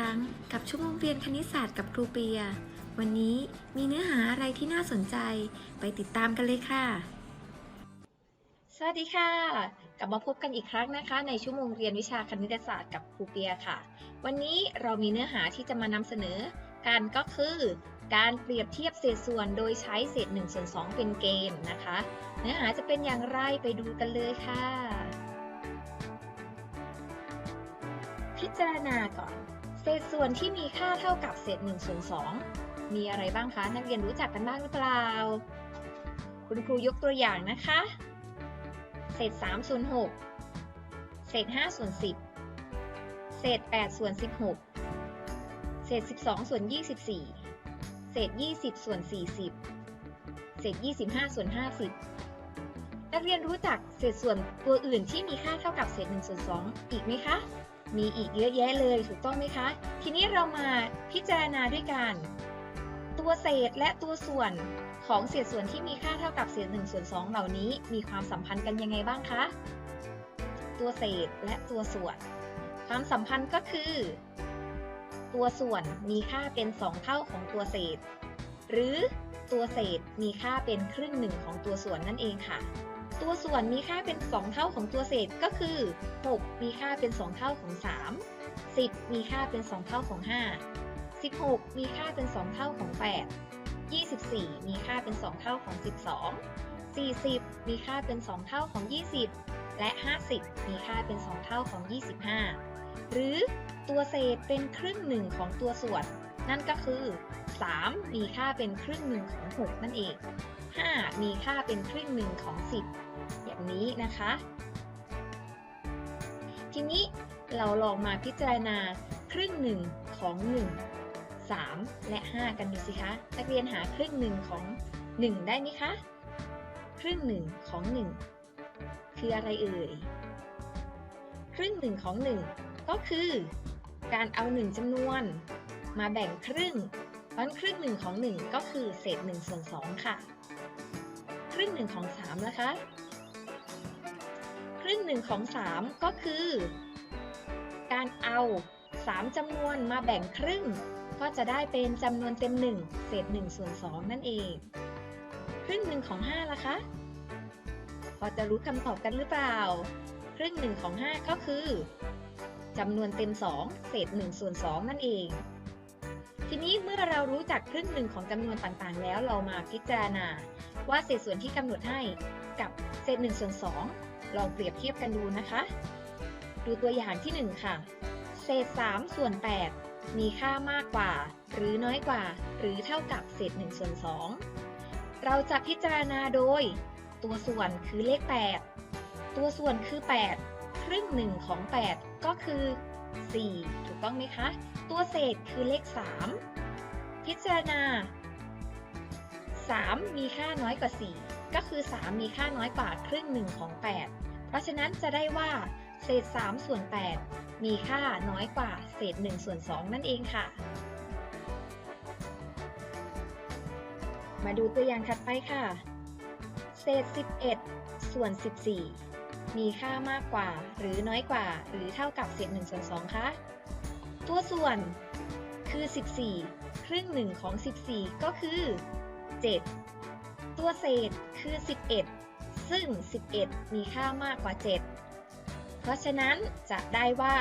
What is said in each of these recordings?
รั้งกับชั่วโมงเรียนคณิตศาสตร์กับครูเปีย วันนี้มีเนื้อหาอะไรที่น่าสนใจไปติดตามกันเลยค่ะ สวัสดีค่ะ กลับมาพบกันอีกครั้งนะคะ ในชั่วโมงเรียนวิชาคณิตศาสตร์กับครูเปียค่ะ วันนี้เรามีเนื้อหาที่จะมานำเสนอกันก็คือการเปรียบเทียบเศษส่วนโดยใช้เศษ1ส่วน2เป็นเกณฑ์นะคะ เนื้อหาจะเป็นอย่างไรไปดูกันเลยค่ะ พิจารณาก่อน เศษส่วนที่มีค่าเท่ากับเศษ1ส่วน2มีอะไรบ้างคะนักเรียนรู้จักกันบ้างหรือเปล่า คุณครูยกตัวอย่างนะคะ เศษ3ส่วน6เศษ5ส่วน10 เศษ8ส่วน16 เศษ 12 ส่วน 24 เศษ 20 ส่วน 40 เศษ 25 ส่วน 50 นักเรียนรู้จักเศษส่วนตัวอื่นที่มีค่าเท่ากับเศษ1ส่วน2อีกไหมคะ มีอีกเยอะแยะเลยถูกต้องไหมคะ ทีนี้เรามาพิจารณาด้วยกัน ตัวเศษและตัวส่วนของเศษส่วนที่มีค่าเท่ากับเศษ1ส่วน2เหล่านี้ มีความสัมพันธ์กันยังไงบ้างคะ ตัวเศษและตัวส่วน ความสัมพันธ์ก็คือ ตัวส่วนมีค่าเป็น 2 เท่าของตัวเศษ หรือตัวเศษมีค่าเป็นครึ่งหนึ่งของตัวส่วนนั่นเองค่ะ ตัวส่วนมีค่าเป็น 2 เท่าของตัวเศษก็คือ 6 มีค่าเป็น 2 เท่าของ 3 10 มีค่าเป็น 2 เท่าของ 5 16 มีค่าเป็น 2 เท่าของ 8 24 มีค่าเป็น 2 เท่าของ 12 40 มีค่าเป็น 2 เท่าของ 20 และ 50 มีค่าเป็น 2 เท่าของ 25 หรือตัวเศษเป็นครึ่งหนึ่งของตัวส่วน นั่นก็คือ 3 มีค่าเป็นครึ่งหนึ่งของ 6 นั่นเอง 5 มีค่าเป็นครึ่งหนึ่งของ 10 นี้นะคะ ทีนี้เราลองมาพิจารณาครึ่งหนึ่งของ 1 3 และ 5 กันดูสิคะ นักเรียนหาครึ่งหนึ่งของ 1 ได้ไหมคะ ครึ่งหนึ่งของ 1 คืออะไรเอ่ย ครึ่งหนึ่งของ 1 ก็คือ การเอา 1จำนวน มาแบ่งครึ่งเพราะฉะนั้นครึ่งหนึ่งของ 1 ก็คือเศษ1ส่วน2ค่ะ ครึ่งหนึ่งของ3นะคะ รึ่งหนึ่งของ 3 ก็คือ การเอา 3จำนวนมาแบ่งครึ่ง ก็จะได้เป็นจำนวนเต็ม 1 เศษ1ส่วน2นั่นเอง ครึ่งหนึ่งของ5ล่ะคะ พอจะรู้คำตอบกันหรือเปล่า ครึ่งหนึ่งของ 5 ก็คือจำนวนเต็ม 2 เศษ1ส่วน2นั่นเองทีนี้เมื่อเรารู้จักครึ่งหนึ่งของจำนวนต่างๆ แล้วเรามาพิจารณา ว่าเศษส่วนที่กำหนดให้กับเศษ1ส่วน2 ลองเปรียบเทียบกันดูนะคะ ดูตัวอย่างที่ 1 ค่ะ เศษ 3 ส่วน 8 มีค่ามากกว่า หรือน้อยกว่า หรือเท่ากับเศษ1ส่วน2 เราจะพิจารณาโดย ตัวส่วนคือเลข 8 ตัวส่วนคือ 8 ครึ่งหนึ่งของ 8 ก็คือ 4 ถูกต้องไหมคะ ตัวเศษคือเลข 3 พิจารณา 3 มีค่าน้อยกว่า 4 ก็คือ 3 มีค่าน้อยกว่าครึ่งหนึ่งของ 8 เพราะฉะนั้นจะได้ว่าเศษ 3 ส่วน 8 มีค่าน้อยกว่าเศษ 1 ส่วน 2 นั่นเองค่ะ มาดูตัวอย่างถัดไปค่ะ เศษ 11 ส่วน 14 มีค่ามากกว่าหรือน้อยกว่า หรือเท่ากับเศษ 1 ส่วน 2 คะตัวส่วนคือ 14 ครึ่งหนึ่งของ 14 ก็คือ 7 ตัวเศษ คือ 11 ซึ่ง 11 มีค่ามากกว่า 7 เพราะฉะนั้นจะได้ว่า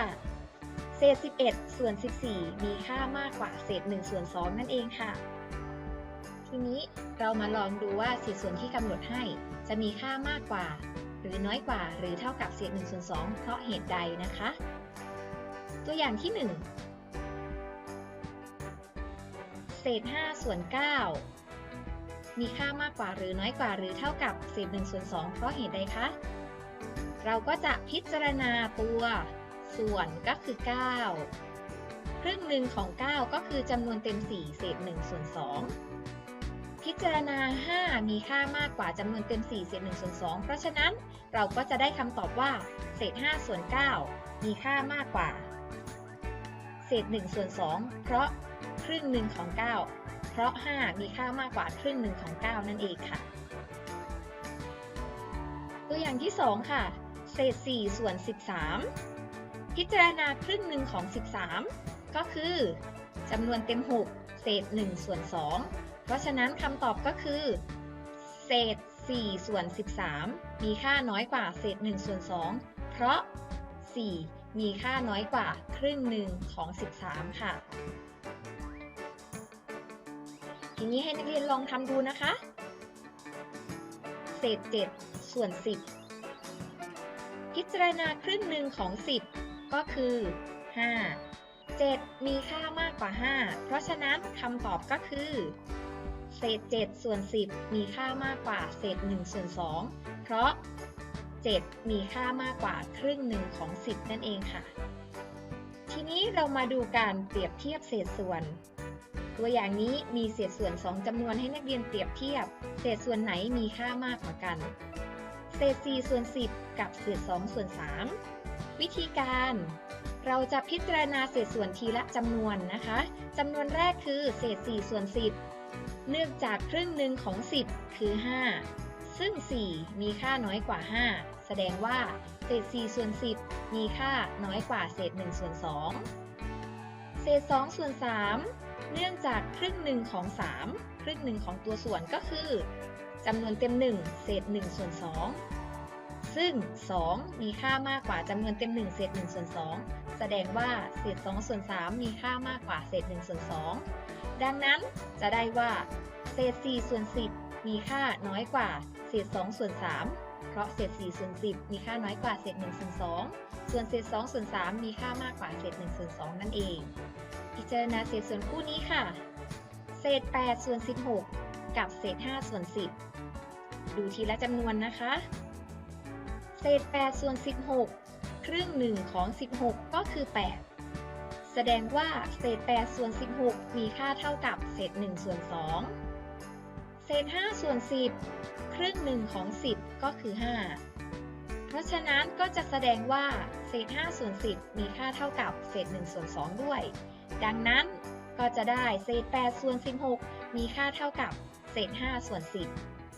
เศษ 11 ส่วน 14 มีค่ามากกว่าเศษ1ส่วน2นั่นเองค่ะ ทีนี้เรามาลองดูว่าเศษส่วนที่กำหนดให้จะมีค่ามากกว่า หรือน้อยกว่า หรือเท่ากับเศษ1ส่วน2เพราะเหตุใดนะคะ ตัวอย่างที่ 1 เศษ5ส่วน9 มีค่ามากกว่าหรือน้อยกว่าหรือเท่ากับเศษ1ส่วน2เพราะเหตุใดคะ เราก็จะพิจารณาตัวส่วนก็คือ 9 ครึ่งหนึ่งของ 9 ก็คือจำนวนเต็ม 4 เศษ1ส่วน2พิจารณา 5 มีค่ามากกว่าจำนวนเต็ม 4 เศษ1ส่วน2เพราะฉะนั้นเราก็จะได้คำตอบว่าเศษ5ส่วน 9 มีค่ามากกว่า เศษ1ส่วน2เพราะครึ่งหนึ่งของ 9 ราะ 5 มีค่ามากกว่าครึ่งหนึ่งของ 9 นั่นเองค่ะ ตัวอย่างที่ 2 ค่ะ เศษ 4 ส่วน 13 พิจารณาครึ่งหนึ่งของ 13 ก็คือจำนวนเต็ม 6 เศษ 1 ส่วน 2 เพราะฉะนั้นคำตอบก็คือ เศษ 4 ส่วน 13 มีค่าน้อยกว่าเศษ 1 ส่วน 2 เพราะ 4 มีค่าน้อยกว่าครึ่งหนึ่งของ 13 ค่ะ ทีนี้ให้นักเรียนลองทำดูนะคะ เศษ 7 ส่วน 10 พิจารณาครึ่งหนึ่งของ 10 ก็คือ 5 7 มีค่ามากกว่า 5 เพราะฉะนั้นคำตอบก็คือ เศษ 7 ส่วน 10 มีค่ามากกว่า เศษ 1 ส่วน 2 เพราะ 7 มีค่ามากกว่าครึ่งหนึ่งของ 10 นั่นเองค่ะ ทีนี้เรามาดูการเปรียบเทียบเศษส่วน ตัวอย่างนี้มีเศษส่วน 2จำนวนให้นักเรียนเปรียบเทียบ เศษส่วนไหนมีค่ามากกว่ากัน เศษ 4 ส่วน 10 กับเศษ 2 ส่วน 3 วิธีการ เราจะพิจารณาเศษส่วนทีละจำนวนนะคะจำนวนแรกคือเศษ 4 ส่วน 10 เนื่องจากครึ่งหนึ่งของ 10 คือ 5 ซึ่ง 4 มีค่าน้อยกว่า 5 แสดงว่าเศษ 4 ส่วน 10 มีค่าน้อยกว่าเศษ 1 ส่วน 2 เศษ 2 ส่วน 3 เนื่องจากครึ่งหนึ่งของ 3 ครึ่งหนึ่งของตัวส่วนก็คือจำนวนเต็ม 1 เศษ1ส่วน2ซึ่ง 2 มีค่ามากกว่าจำนวนเต็ม 1 เศษ1ส่วน2แสดงว่าเศษ2ส่วน3มีค่ามากกว่าเศษ1ส่วน2ดังนั้นจะได้ว่าเศษ4ส่วน10 มีค่าน้อยกว่าเศษ2ส่วน3เพราะเศษ4ส่วน10 มีค่าน้อยกว่าเศษ1ส่วน2ส่วนเศษ2ส่วน3มีค่ามากกว่าเศษ1ส่วน2นั่นเอง จารณาเศษส่วนคู่นี้ค่ะ เศษ 8 ส่วน 16 กับเศษ 5 ส่วน 10 ดูทีละจำนวนนะคะ เศษ 8 ส่วน 16 ครึ่งหนึ่งของ 16 ก็คือ 8 แสดงว่าเศษ 8 ส่วน 16 มีค่าเท่ากับเศษ 1 ส่วน 2 เศษ 5 ส่วน 10 ครึ่งหนึ่งของ 10 ก็คือ 5เพราะฉะนั้นก็จะแสดงว่าเศษ5ส่วน10 มีค่าเท่ากับเศษ1ส่วน2ด้วย ดังนั้นก็จะได้เศษ 8 ส่วน 16 มีค่าเท่ากับเศษ 5 ส่วน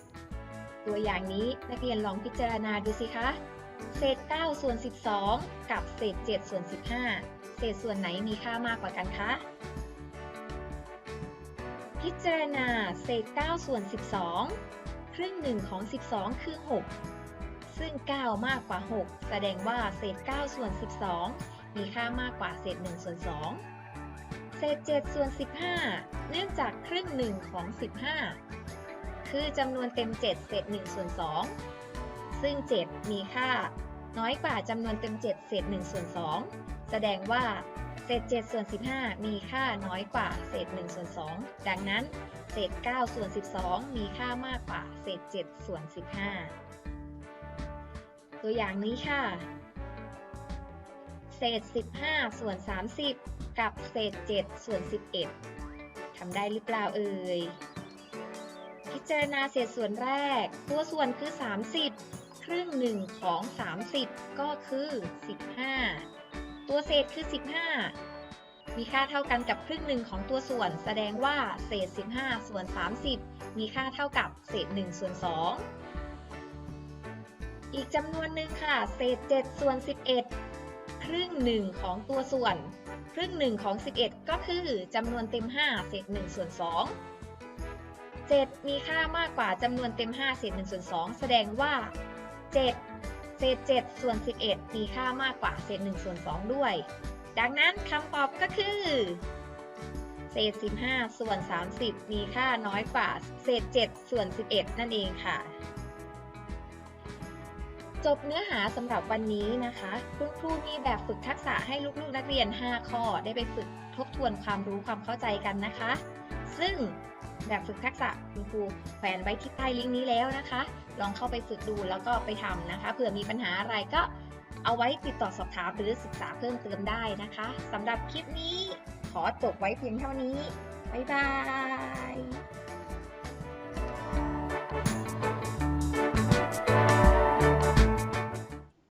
10 ตัวอย่างนี้นักเรียนลองพิจารณาดูสิคะ เศษ 9 ส่วน 12 กับเศษ 7 ส่วน 15 เศษส่วนไหนมีค่ามากกว่ากันคะ พิจารณาเศษ 9 ส่วน 12 ครึ่งหนึ่งของ 12 คือ 6 ซึ่ง 9 มากกว่า 6 แสดงว่าเศษ 9 ส่วน 12 มีค่ามากกว่าเศษ 1 ส่วน 2 เศษ7ส่วน 15 เนื่องจากครึ่งหนึ่งของ 15 คือจำนวนเต็ม 7 เศษ1ส่วน 2 ซึ่ง 7 มีค่า น้อยกว่าจำนวนเต็ม 7 เศษ1ส่วน 2 แสดงว่าเศษ7ส่วน 15 มีค่าน้อยกว่าเศษ1ส่วน 2 ดังนั้น เศษ9ส่วน 12 มีค่ามากกว่าเศษ7ส่วน 15 ตัวอย่างนี้ค่ะ เศษ 15 ส่วน 30 กับเศษ 7 ส่วน 11 ทำได้หรือเปล่าเอ่ย พิจารณาเศษส่วนแรก ตัวส่วนคือ 30 ครึ่งหนึ่งของ 30 ก็คือ 15 ตัวเศษคือ 15 มีค่าเท่ากันกับครึ่งหนึ่งของตัวส่วน แสดงว่าเศษ 15 ส่วน 30 มีค่าเท่ากับเศษ 1 ส่วน 2 อีกจำนวนหนึ่งค่ะ เศษ 7 ส่วน 11 ครึ่งหนึ่งของตัวส่วน ครึ่งหนึ่งของ 11 ก็คือจำนวนเต็ม 5 เศษ1ส่วน 2 7 มีค่ามากกว่าจำนวนเต็ม 5 เศษ1ส่วน 2 แสดงว่า 7 เศษ 7 ส่วน 11 มีค่ามากกว่าเศษ1ส่วน 2 ด้วย ดังนั้นคำตอบก็คือ เศษ 15 ส่วน 30 มีค่าน้อยกว่า เศษ 7 ส่วน 11 นั่นเองค่ะ จบเนื้อหาสำหรับวันนี้นะคะ คุณครูมีแบบฝึกทักษะให้ลูกๆนักเรียน 5 ข้อ ได้ไปฝึกทบทวนความรู้ความเข้าใจกันนะคะ ซึ่งแบบฝึกทักษะคุณครูแขวนไว้ที่ใต้ลิงก์นี้แล้วนะคะ ลองเข้าไปฝึกดูแล้วก็ไปทำนะคะ เผื่อมีปัญหาอะไรก็เอาไว้ติดต่อสอบถามหรือศึกษาเพิ่มเติมได้นะคะสำหรับคลิปนี้ขอจบไว้เพียงเท่านี้ บ๊ายบาย